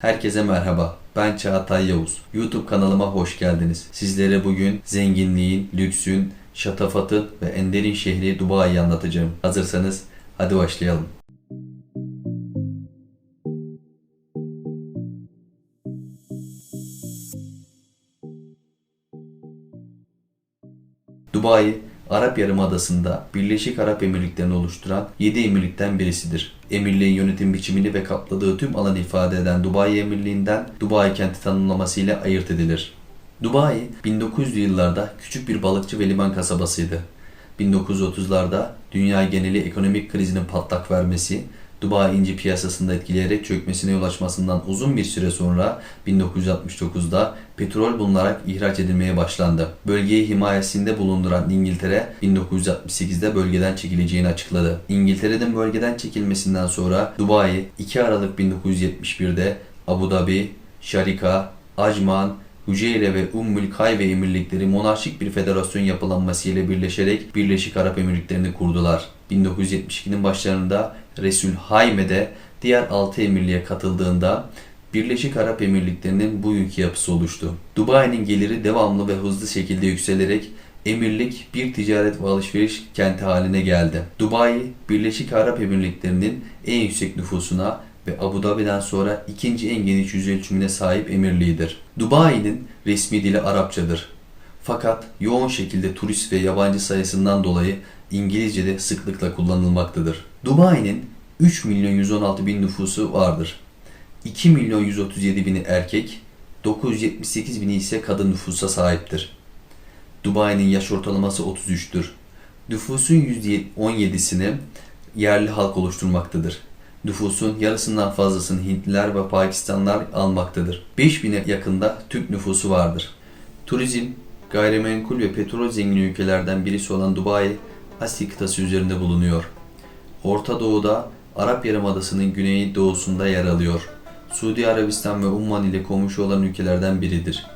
Herkese merhaba. Ben Çağatay Yavuz. YouTube kanalıma hoş geldiniz. Sizlere bugün zenginliğin, lüksün, şatafatın ve enderin şehri Dubai'yi anlatacağım. Hazırsanız hadi başlayalım. Dubai, Arap Yarımadası'nda Birleşik Arap Emirlikleri'ni oluşturan 7 emirlikten birisidir. Emirliğin yönetim biçimini ve kapladığı tüm alanı ifade eden Dubai Emirliği'nden Dubai kenti tanımlamasıyla ayırt edilir. Dubai, 1900'lü yıllarda küçük bir balıkçı ve liman kasabasıydı. 1930'larda dünya geneli ekonomik krizinin patlak vermesi, Dubai inci piyasasında etkileyerek çökmesine yol açmasından uzun bir süre sonra 1969'da petrol bulunarak ihraç edilmeye başlandı. Bölgeyi himayesinde bulunduran İngiltere 1968'de bölgeden çekileceğini açıkladı. İngiltere'nin bölgeden çekilmesinden sonra Dubai 2 Aralık 1971'de Abu Dhabi, Sharika, Ajman, Hüceyre ve Ummül Kayve emirlikleri monarşik bir federasyon yapılanmasıyla birleşerek Birleşik Arap Emirlikleri'ni kurdular. 1972'nin başlarında Resul Hayme de diğer 6 emirliğe katıldığında Birleşik Arap Emirlikleri'nin bugünkü yapısı oluştu. Dubai'nin geliri devamlı ve hızlı şekilde yükselerek emirlik bir ticaret ve alışveriş kenti haline geldi. Dubai, Birleşik Arap Emirlikleri'nin en yüksek nüfusuna ve Abu Dhabi'den sonra ikinci en geniş yüz ölçümüne sahip emirliğidir. Dubai'nin resmi dili Arapçadır. Fakat yoğun şekilde turist ve yabancı sayısından dolayı İngilizce de sıklıkla kullanılmaktadır. Dubai'nin 3 milyon 116 bin nüfusu vardır. 2 milyon 137 bini erkek, 978 bini ise kadın nüfusa sahiptir. Dubai'nin yaş ortalaması 33'tür. Nüfusun %17'sini yerli halk oluşturmaktadır. Nüfusun yarısından fazlasını Hintliler ve Pakistanlılar almaktadır. 5000'e yakında Türk nüfusu vardır. Turizm, gayrimenkul ve petrol zengin ülkelerden birisi olan Dubai, Asya kıtası üzerinde bulunuyor. Orta Doğu'da Arap Yarımadası'nın güney doğusunda yer alıyor. Suudi Arabistan ve Umman ile komşu olan ülkelerden biridir.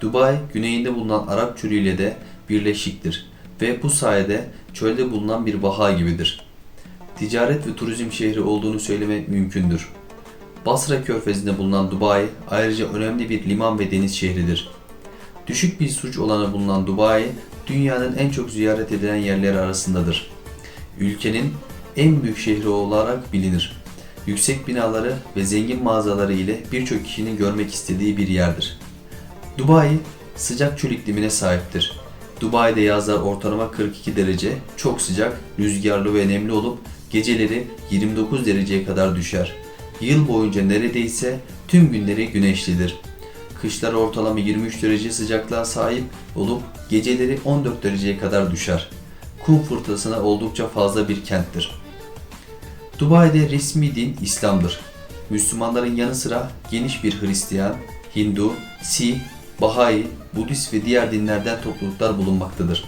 Dubai, güneyinde bulunan Arap çölü ile de birleşiktir ve bu sayede çölde bulunan bir vaha gibidir. Ticaret ve turizm şehri olduğunu söylemek mümkündür. Basra körfezinde bulunan Dubai ayrıca önemli bir liman ve deniz şehridir. Düşük bir suç olanı bulunan Dubai, dünyanın en çok ziyaret edilen yerleri arasındadır. Ülkenin en büyük şehri olarak bilinir. Yüksek binaları ve zengin mağazaları ile birçok kişinin görmek istediği bir yerdir. Dubai sıcak çöl iklimine sahiptir. Dubai'de yazlar ortalama 42 derece, çok sıcak, rüzgarlı ve nemli olup geceleri 29 dereceye kadar düşer. Yıl boyunca neredeyse tüm günleri güneşlidir. Kışlar ortalama 23 derece sıcaklığa sahip olup geceleri 14 dereceye kadar düşer. Kum fırtınasına oldukça fazla bir kenttir. Dubai'de resmi din İslam'dır. Müslümanların yanı sıra geniş bir Hristiyan, Hindu, Sih, Bahai, Budist ve diğer dinlerden topluluklar bulunmaktadır.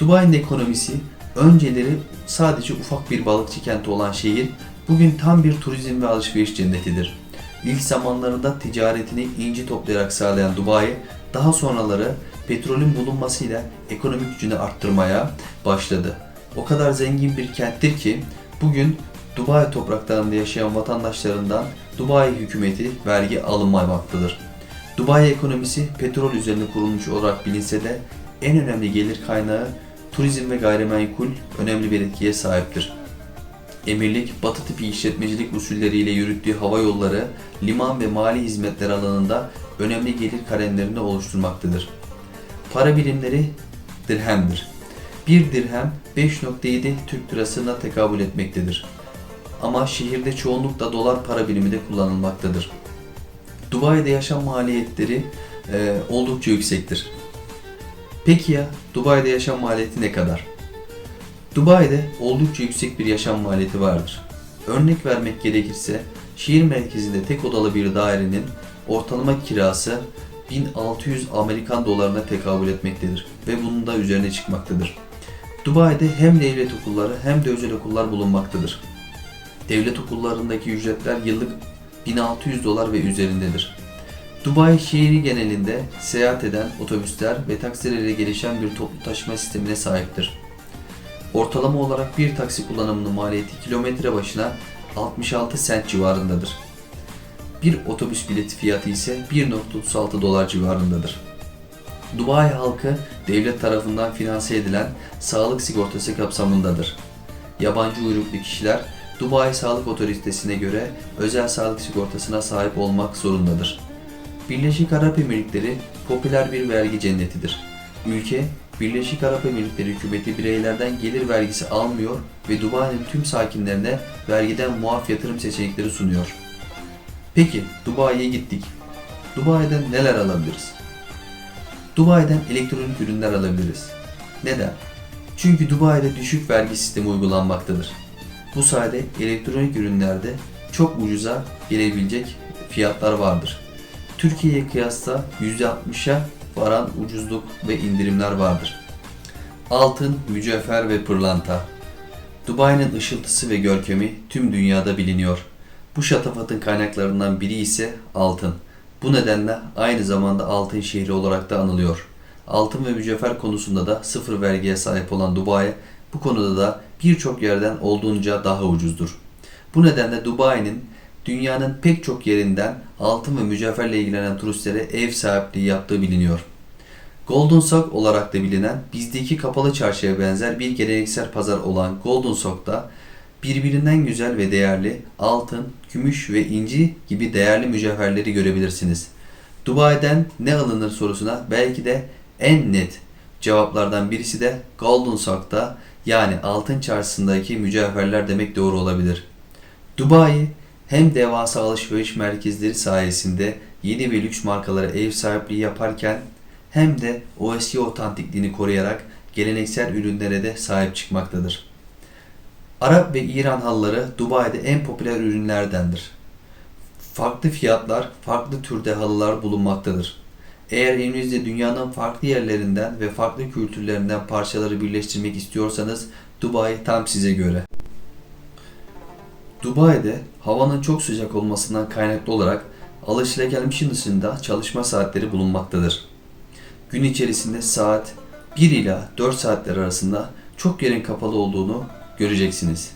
Dubai'nin ekonomisi önceleri sadece ufak bir balıkçı kenti olan şehir bugün tam bir turizm ve alışveriş cennetidir. İlk zamanlarında ticaretini inci toplayarak sağlayan Dubai, daha sonraları petrolün bulunmasıyla ekonomik gücünü arttırmaya başladı. O kadar zengin bir kenttir ki bugün Dubai topraklarında yaşayan vatandaşlarından Dubai hükümeti vergi alınmamaktadır. Dubai ekonomisi petrol üzerine kurulmuş olarak bilinse de en önemli gelir kaynağı turizm ve gayrimenkul önemli bir etkiye sahiptir. Emirlik, batı tipi işletmecilik usulleriyle yürüttüğü hava yolları, liman ve mali hizmetler alanında önemli gelir kalemlerini oluşturmaktadır. Para birimleri dirhemdir. Bir dirhem 5.7 Türk lirasına tekabül etmektedir. Ama şehirde çoğunlukla dolar para birimi de kullanılmaktadır. Dubai'de yaşam maliyetleri e, oldukça yüksektir. Peki ya Dubai'de yaşam maliyeti ne kadar? Dubai'de oldukça yüksek bir yaşam maliyeti vardır. Örnek vermek gerekirse şehir merkezinde tek odalı bir dairenin ortalama kirası 1600 Amerikan dolarına tekabül etmektedir ve bunun da üzerine çıkmaktadır. Dubai'de hem devlet okulları hem de özel okullar bulunmaktadır. Devlet okullarındaki ücretler yıllık 1600 dolar ve üzerindedir. Dubai şehri genelinde seyahat eden otobüsler ve taksilerle gelişen bir toplu taşıma sistemine sahiptir. Ortalama olarak bir taksi kullanımının maliyeti kilometre başına 66 sent civarındadır. Bir otobüs bileti fiyatı ise 1.36 dolar civarındadır. Dubai halkı devlet tarafından finanse edilen sağlık sigortası kapsamındadır. Yabancı uyruklu kişiler Dubai Sağlık Otoritesi'ne göre özel sağlık sigortasına sahip olmak zorundadır. Birleşik Arap Emirlikleri popüler bir vergi cennetidir. Ülke, Birleşik Arap Emirlikleri hükümeti bireylerden gelir vergisi almıyor ve Dubai'nin tüm sakinlerine vergiden muaf yatırım seçenekleri sunuyor. Peki Dubai'ye gittik. Dubai'den neler alabiliriz? Dubai'den elektronik ürünler alabiliriz. Neden? Çünkü Dubai'de düşük vergi sistemi uygulanmaktadır. Bu sayede elektronik ürünlerde çok ucuza gelebilecek fiyatlar vardır. Türkiye'ye kıyasla %60'a varan ucuzluk ve indirimler vardır. Altın, mücevher ve pırlanta. Dubai'nin ışıltısı ve görkemi tüm dünyada biliniyor. Bu şatafatın kaynaklarından biri ise altın. Bu nedenle aynı zamanda altın şehri olarak da anılıyor. Altın ve mücevher konusunda da sıfır vergiye sahip olan Dubai bu konuda da birçok yerden olduğunca daha ucuzdur. Bu nedenle Dubai'nin dünyanın pek çok yerinden altın ve mücevherle ilgilenen turistlere ev sahipliği yaptığı biliniyor. Golden Sock olarak da bilinen bizdeki kapalı çarşıya benzer bir geleneksel pazar olan Golden Sock'ta birbirinden güzel ve değerli altın, gümüş ve inci gibi değerli mücevherleri görebilirsiniz. Dubai'den ne alınır sorusuna belki de en net cevaplardan birisi de Golden Sock'ta yani altın çarşısındaki mücevherler demek doğru olabilir. Dubai hem devasa alışveriş merkezleri sayesinde yeni ve lüks markalara ev sahipliği yaparken hem de o eski otantikliğini koruyarak geleneksel ürünlere de sahip çıkmaktadır. Arap ve İran halıları Dubai'de en popüler ürünlerdendir. Farklı fiyatlar, farklı türde halılar bulunmaktadır. Eğer evinizde dünyanın farklı yerlerinden ve farklı kültürlerinden parçaları birleştirmek istiyorsanız Dubai tam size göre. Dubai'de havanın çok sıcak olmasından kaynaklı olarak alışılagelmişin dışında çalışma saatleri bulunmaktadır. Gün içerisinde saat 1 ila 4 saatler arasında çok yerin kapalı olduğunu göreceksiniz.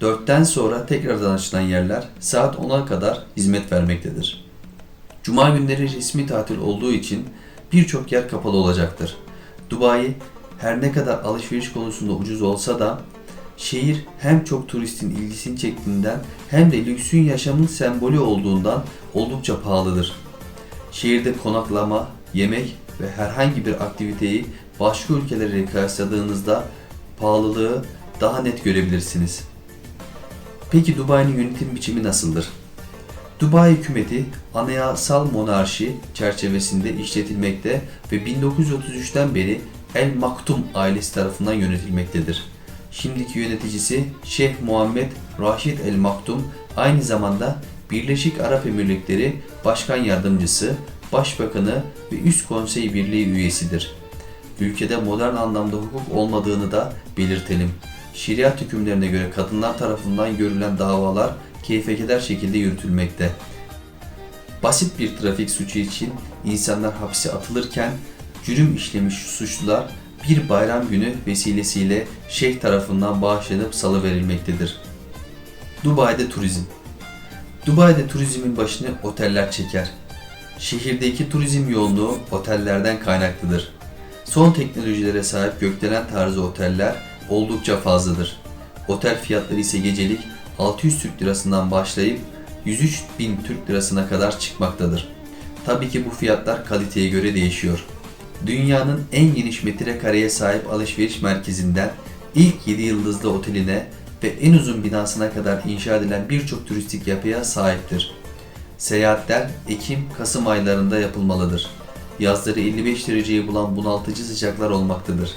4'ten sonra tekrardan açılan yerler saat 10'a kadar hizmet vermektedir. Cuma günleri resmi tatil olduğu için birçok yer kapalı olacaktır. Dubai her ne kadar alışveriş konusunda ucuz olsa da şehir hem çok turistin ilgisini çektiğinden hem de lüksün yaşamın sembolü olduğundan oldukça pahalıdır. Şehirde konaklama, yemek ve herhangi bir aktiviteyi başka ülkelere kıyasladığınızda pahalılığı daha net görebilirsiniz. Peki Dubai'nin yönetim biçimi nasıldır? Dubai hükümeti anayasal monarşi çerçevesinde işletilmekte ve 1933'ten beri El Maktum ailesi tarafından yönetilmektedir. Şimdiki yöneticisi Şeyh Muhammed Raşid El Maktum aynı zamanda Birleşik Arap Emirlikleri Başkan Yardımcısı, Başbakanı ve Üst Konsey Birliği üyesidir. Ülkede modern anlamda hukuk olmadığını da belirtelim. Şeriat hükümlerine göre kadınlar tarafından görülen davalar keyfekeder şekilde yürütülmekte. Basit bir trafik suçu için insanlar hapse atılırken cürüm işlemiş suçlular bir bayram günü vesilesiyle şeyh tarafından bağışlanıp salıverilmektedir. Dubai'de turizm Dubai'de turizmin başını oteller çeker. Şehirdeki turizm yoğunluğu otellerden kaynaklıdır. Son teknolojilere sahip gökdelen tarzı oteller oldukça fazladır. Otel fiyatları ise gecelik 600 Türk lirasından başlayıp 103 bin Türk lirasına kadar çıkmaktadır. Tabii ki bu fiyatlar kaliteye göre değişiyor. Dünyanın en geniş metrekareye sahip alışveriş merkezinden ilk 7 yıldızlı oteline ve en uzun binasına kadar inşa edilen birçok turistik yapıya sahiptir. Seyahatler Ekim-Kasım aylarında yapılmalıdır. Yazları 55 dereceyi bulan bunaltıcı sıcaklar olmaktadır.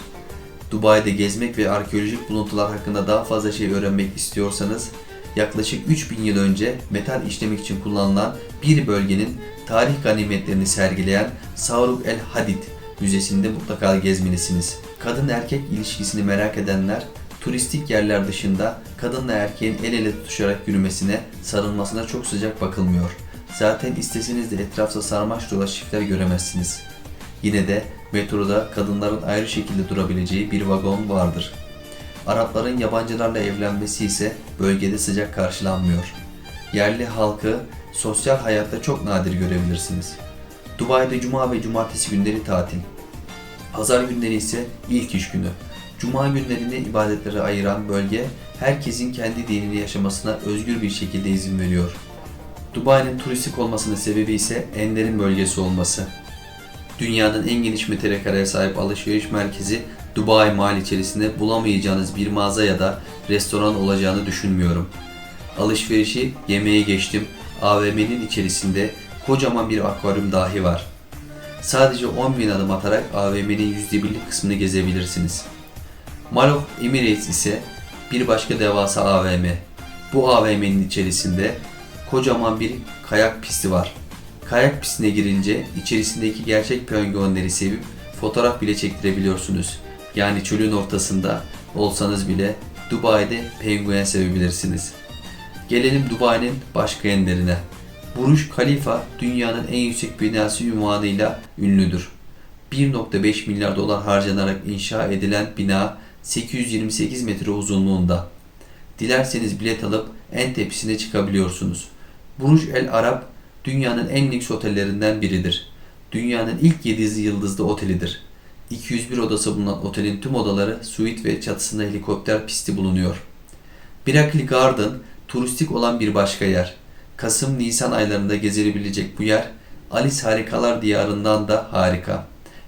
Dubai'de gezmek ve arkeolojik buluntular hakkında daha fazla şey öğrenmek istiyorsanız yaklaşık 3000 yıl önce metal işlemek için kullanılan bir bölgenin tarih ganimetlerini sergileyen Savruk el Hadid Müzesi'nde mutlaka gezmelisiniz. Kadın erkek ilişkisini merak edenler turistik yerler dışında kadınla erkeğin el ele tutuşarak yürümesine, sarılmasına çok sıcak bakılmıyor. Zaten isteseniz de etrafta sarmaş dolaş çiftler göremezsiniz. Yine de metroda kadınların ayrı şekilde durabileceği bir vagon vardır. Arapların yabancılarla evlenmesi ise bölgede sıcak karşılanmıyor. Yerli halkı sosyal hayatta çok nadir görebilirsiniz. Dubai'de cuma ve cumartesi günleri tatil. Pazar günleri ise ilk iş günü. Cuma günlerini ibadetlere ayıran bölge herkesin kendi dinini yaşamasına özgür bir şekilde izin veriyor. Dubai'nin turistik olmasının sebebi ise Ender'in bölgesi olması. Dünyanın en geniş metrekareye sahip alışveriş merkezi Dubai Mall içerisinde bulamayacağınız bir mağaza ya da restoran olacağını düşünmüyorum. Alışverişi yemeğe geçtim. AVM'nin içerisinde kocaman bir akvaryum dahi var. Sadece 10 bin adım atarak AVM'nin %1'lik kısmını gezebilirsiniz. Mall of Emirates ise bir başka devasa AVM. Bu AVM'nin içerisinde kocaman bir kayak pisti var. Kayak pistine girince içerisindeki gerçek penguenleri sevip fotoğraf bile çektirebiliyorsunuz. Yani çölün ortasında olsanız bile Dubai'de penguen sevebilirsiniz. Gelelim Dubai'nin başka enlerine. Burj Khalifa dünyanın en yüksek binası ünvanıyla ünlüdür. 1.5 milyar dolar harcanarak inşa edilen bina 828 metre uzunluğunda. Dilerseniz bilet alıp en tepesine çıkabiliyorsunuz. Burj El Arab dünyanın en lüks otellerinden biridir. Dünyanın ilk 7 yıldızlı otelidir. 201 odası bulunan otelin tüm odaları suite ve çatısında helikopter pisti bulunuyor. Miracle Garden turistik olan bir başka yer. Kasım-Nisan aylarında gezilebilecek bu yer Alice Harikalar Diyarı'ndan da harika.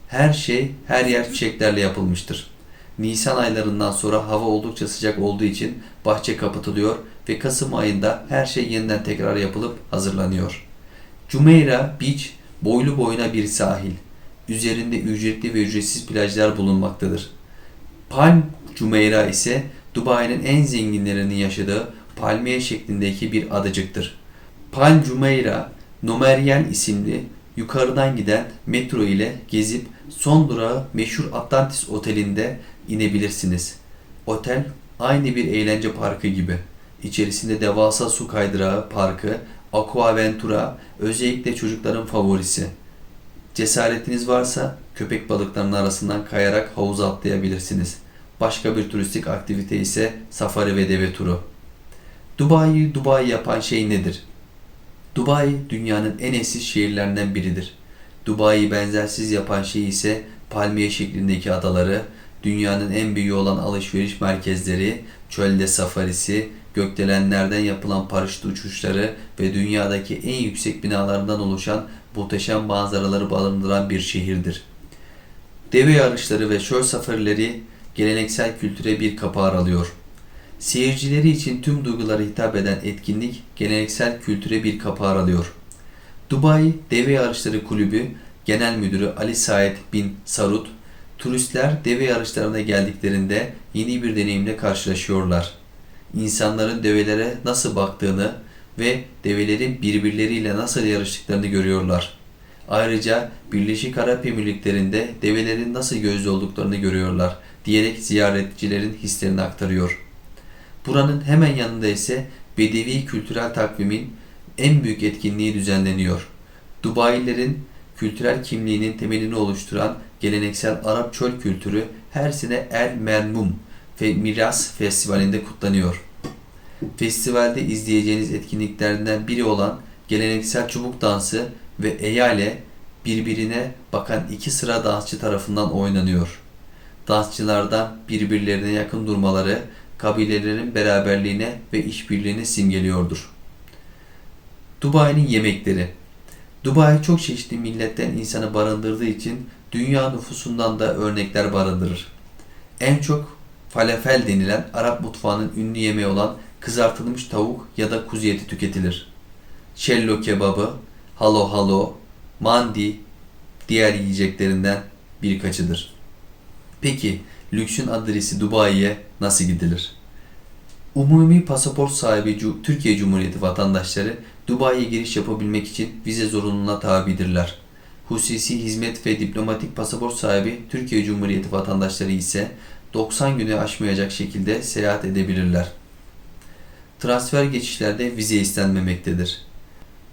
Her şey her yer çiçeklerle yapılmıştır. Nisan aylarından sonra hava oldukça sıcak olduğu için bahçe kapatılıyor ve Kasım ayında her şey yeniden tekrar yapılıp hazırlanıyor. Jumeirah Beach boylu boyuna bir sahil. Üzerinde ücretli ve ücretsiz plajlar bulunmaktadır. Palm Jumeirah ise Dubai'nin en zenginlerinin yaşadığı palmiye şeklindeki bir adacıktır. Palm Jumeirah, Nomeryen isimli yukarıdan giden metro ile gezip son durağı meşhur Atlantis Oteli'nde inebilirsiniz. Otel aynı bir eğlence parkı gibi. İçerisinde devasa su kaydırağı parkı, Aquaventura özellikle çocukların favorisi. Cesaretiniz varsa köpek balıklarının arasından kayarak havuza atlayabilirsiniz. Başka bir turistik aktivite ise safari ve deve turu. Dubai'yi Dubai yapan şey nedir? Dubai dünyanın en eski şehirlerinden biridir. Dubai'yi benzersiz yapan şey ise palmiye şeklindeki adaları, dünyanın en büyüğü olan alışveriş merkezleri, çölde safarisi, gökdelenlerden yapılan paraşüt uçuşları ve dünyadaki en yüksek binalardan oluşan muhteşem manzaraları barındıran bir şehirdir. Deve yarışları ve çöl safarileri geleneksel kültüre bir kapı aralıyor. Seyircileri için tüm duygulara hitap eden etkinlik geleneksel kültüre bir kapı aralıyor. Dubai Deve Yarışları Kulübü Genel Müdürü Ali Said bin Sarut, turistler deve yarışlarına geldiklerinde yeni bir deneyimle karşılaşıyorlar. İnsanların develere nasıl baktığını ve develerin birbirleriyle nasıl yarıştıklarını görüyorlar. Ayrıca Birleşik Arap Emirlikleri'nde develerin nasıl gözlü olduklarını görüyorlar diyerek ziyaretçilerin hislerini aktarıyor. Buranın hemen yanında ise Bedevi kültürel takvimin en büyük etkinliği düzenleniyor. Dubai'lilerin kültürel kimliğinin temelini oluşturan geleneksel Arap çöl kültürü her sene El Mermum ve Miras Festivali'nde kutlanıyor. Festivalde izleyeceğiniz etkinliklerden biri olan geleneksel çubuk dansı ve eyale birbirine bakan iki sıra dansçı tarafından oynanıyor. Dansçılardan birbirlerine yakın durmaları kabilelerin beraberliğine ve işbirliğini simgeliyordur. Dubai'nin yemekleri Dubai çok çeşitli milletten insanı barındırdığı için dünya nüfusundan da örnekler barındırır. En çok falafel denilen Arap mutfağının ünlü yemeği olan kızartılmış tavuk ya da kuzu eti tüketilir. Cello kebabı, halo halo, mandi diğer yiyeceklerinden birkaçıdır. Peki lüksün adresi Dubai'ye nasıl gidilir? Umumi pasaport sahibi Türkiye Cumhuriyeti vatandaşları Dubai'ye giriş yapabilmek için vize zorunluluğuna tabidirler. Hususi hizmet ve diplomatik pasaport sahibi Türkiye Cumhuriyeti vatandaşları ise 90 günü aşmayacak şekilde seyahat edebilirler. Transfer geçişlerde vize istenmemektedir.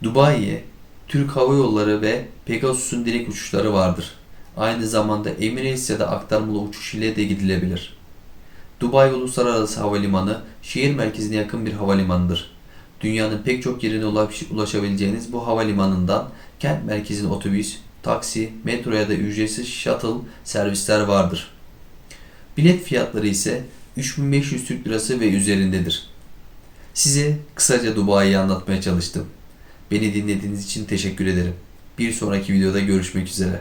Dubai'ye Türk Hava Yolları ve Pegasus'un direkt uçuşları vardır. Aynı zamanda Emirates ya da aktarmalı uçuş ile de gidilebilir. Dubai Uluslararası Havalimanı şehir merkezine yakın bir havalimanıdır. Dünyanın pek çok yerine ulaş- ulaşabileceğiniz bu havalimanından kent merkezine otobüs, taksi, metro ya da ücretsiz shuttle servisler vardır. Bilet fiyatları ise 3500 Türk Lirası ve üzerindedir. Size kısaca Dubai'yi anlatmaya çalıştım. Beni dinlediğiniz için teşekkür ederim. Bir sonraki videoda görüşmek üzere.